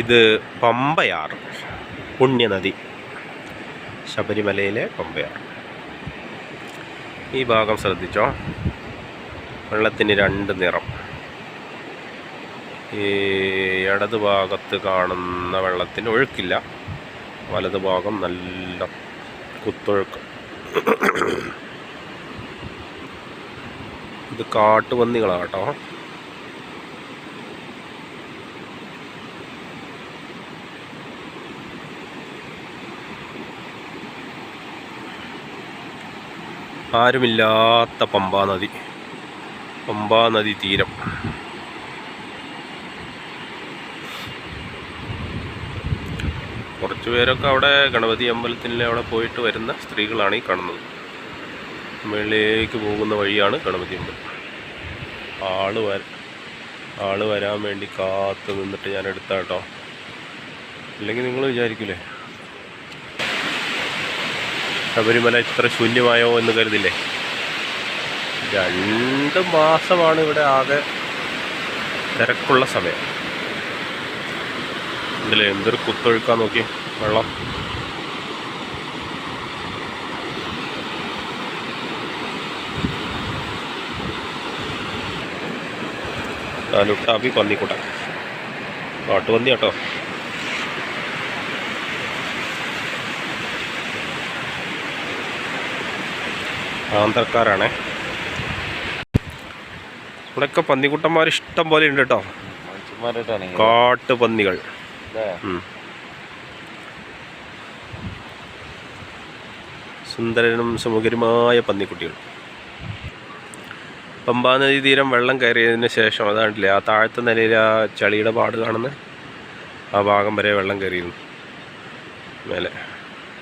ഇത് പമ്പയാർ പുണ്യനദി ശബരിമലയിലെ പമ്പയാർ. ഈ ഭാഗം ശ്രദ്ധിച്ചോ? വെള്ളത്തിന് രണ്ട് നിറം. ഈ ഇടത് ഭാഗത്ത് കാണുന്ന വെള്ളത്തിന് ഒഴുക്കില്ല. വലത് ഭാഗം നല്ല കുത്തൊഴുക്ക്. ഇത് കാട്ടുപന്നികളാണ് ആരുമില്ലാത്ത പമ്പാ നദി. പമ്പാ നദി തീരം. കുറച്ച് പേരൊക്കെ അവിടെ ഗണപതി അമ്പലത്തിന്റെ അവിടെ പോയിട്ട് വരുന്ന സ്ത്രീകളാണ് ഈ കാണുന്നത്. മുകളിലേക്ക് പോകുന്ന വഴിയാണ് ഗണപതി അമ്പലം. ആൾ വര ആൾ വരാൻ വേണ്ടി കാത്തു നിന്നിട്ട് ഞാൻ എടുത്താട്ടോ അല്ലെങ്കിൽ നിങ്ങൾ വിചാരിക്കില്ലേ ശബരിമല ഇത്ര ശൂന്യമായോ എന്ന് കരുതില്ലേ? രണ്ട് മാസമാണ് ഇവിടെ ആകെ തിരക്കുള്ള സമയം. ഇതിലെ എന്തൊരു കുത്തൊഴുക്കാൻ നോക്കി. വെള്ളം. ലുട്ടാപ്പി പന്നിക്കുട്ടൻ കാട്ടുപന്നി കേട്ടോ. ആന്ധ്രക്കാരാണേ ഇവിടെയൊക്കെ പന്നിക്കുട്ടന്മാർ ഇഷ്ടം പോലെ ഉണ്ട് കേട്ടോ കാട്ടുപന്നികൾ. സുന്ദരനും സുമുഖരുമായ പന്നിക്കുട്ടികൾ. പമ്പാ നദി തീരം വെള്ളം കയറിയതിന് ശേഷം അതാണ്ടില്ലേ ആ താഴത്തെ നിലയിൽ ആ ചളിയുടെ പാട് കാണുന്ന ആ ഭാഗം വരെ വെള്ളം കയറിയിരുന്നു. മേലെ.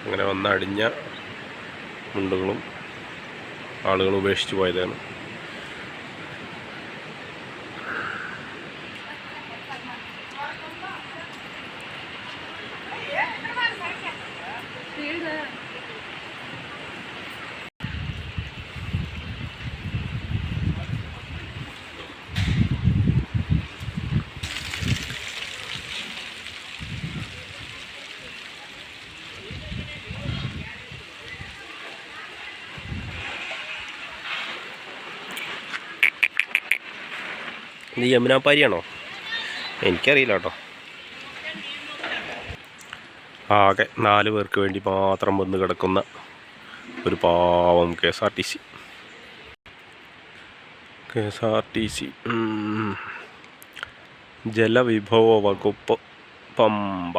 അങ്ങനെ വന്നടിഞ്ഞ മുണ്ടുകളും ആളുകൾ ഉപേക്ഷിച്ച് പോയതാണ്. ഇത് യമുനാപ്പാരിയാണോ എനിക്കറിയില്ല കേട്ടോ. ആകെ നാല് പേർക്ക് വേണ്ടി മാത്രം വന്ന് കിടക്കുന്ന ഒരു പാവം K S R T C. K S R T C. ജലവിഭവ വകുപ്പ് പമ്പ.